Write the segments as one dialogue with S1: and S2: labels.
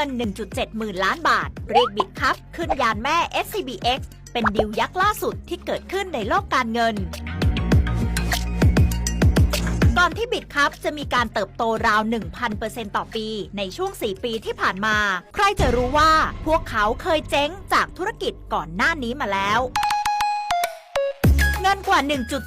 S1: งิน 1.7 หมื่นล้านบาท เรียกบิดครับ ขึ้นยานแม่ SCBX เป็นดิวยักษ์ล่าสุดที่เกิดขึ้นในโลกการเงิน ก่อนที่บิดครับจะมีการเติบโตราว 1,000%ต่อปี ในช่วง 4 ปีที่ผ่านมา ใครจะรู้ว่าพวกเขาเคยเจ๊งจากธุรกิจก่อนหน้านี้มาแล้ว กว่า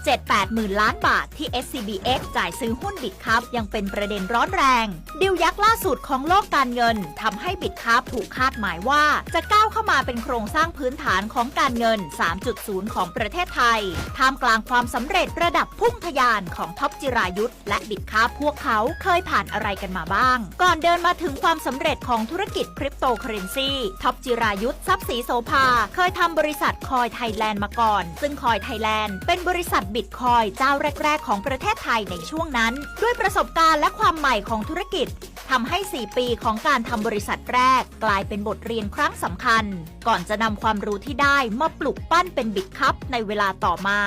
S1: 1.78 หมื่นล้านบาทที่ SCBX จ่ายซื้อหุ้นบิตครับยังเป็นประเด็นร้อนแรง ดิวยักษ์ล่าสุดของโลกการเงินทำให้บิตครับถูกคาดหมายว่า จะก้าวเข้ามาเป็นโครงสร้างพื้นฐานของการเงิน 3.0 ของประเทศไทย ท่ามกลางความสำเร็จระดับพุ่งทะยานของท็อปจิรายุทธและบิตครับพวกเขาเคยผ่านอะไรกันมาบ้าง ก่อนเดินมาถึงความสำเร็จของธุรกิจคริปโตเคอเรนซีท็อปจิรายุทธทรัพย์ศรีโสภาเคยทำบริษัทคอยไทยแลนด์มาก่อน ซึ่งคอยไทยแลนด์เป็นบริษัทบิตคอยเจ้าแรก ๆ ของประเทศไทยในช่วงนั้น ด้วยประสบการณ์และความใหม่ของธุรกิจทำให้ 4 ปีของการทำบริษัทแรก กลายเป็นบทเรียนครั้งสำคัญ ก่อนจะนำความรู้ที่ได้มาปลุกปั้นเป็นบิตคัพในเวลาต่อมา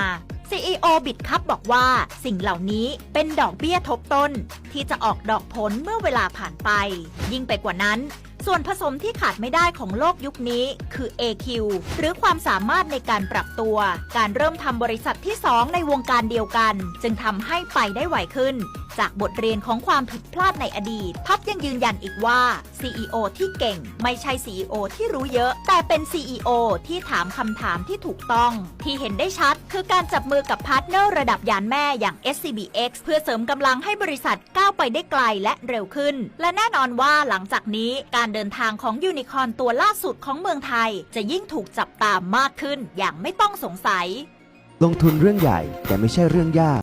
S1: CEO บิตคัพบอกว่าสิ่งเหล่านี้เป็นดอกเบี้ยทบต้น ที่จะออกดอกผลเมื่อเวลาผ่านไป ยิ่งไปกว่านั้น ส่วนผสมที่ขาดไม่ได้ของโลกยุคนี้คือ AQ หรือความสามารถในการปรับตัว การเริ่มทำบริษัทที่ 2 ในวงการเดียวกัน จึงทำให้ไปได้ไวขึ้น จากบทเรียนของความผิดพลาดในอดีต พับยังยืนยันอีกว่า CEO ที่เก่ง ไม่ใช่ CEO ที่รู้เยอะ แต่เป็น CEO ที่ถามคำถามที่ถูกต้อง ที่เห็นได้ชัดคือการจับมือกับพาร์ทเนอร์ระดับยานแม่อย่าง SCBX เพื่อเสริมกำลังให้บริษัทก้าวไปได้ไกลและเร็วขึ้น และแน่นอนว่าหลังจากนี้การเดินทางของยูนิคอร์นตัวล่าสุดของเมืองไทย จะยิ่งถูกจับตามมากขึ้นอย่างไม่ต้องสงสัย
S2: ลงทุนเรื่องใหญ่แต่ไม่ใช่เรื่องยาก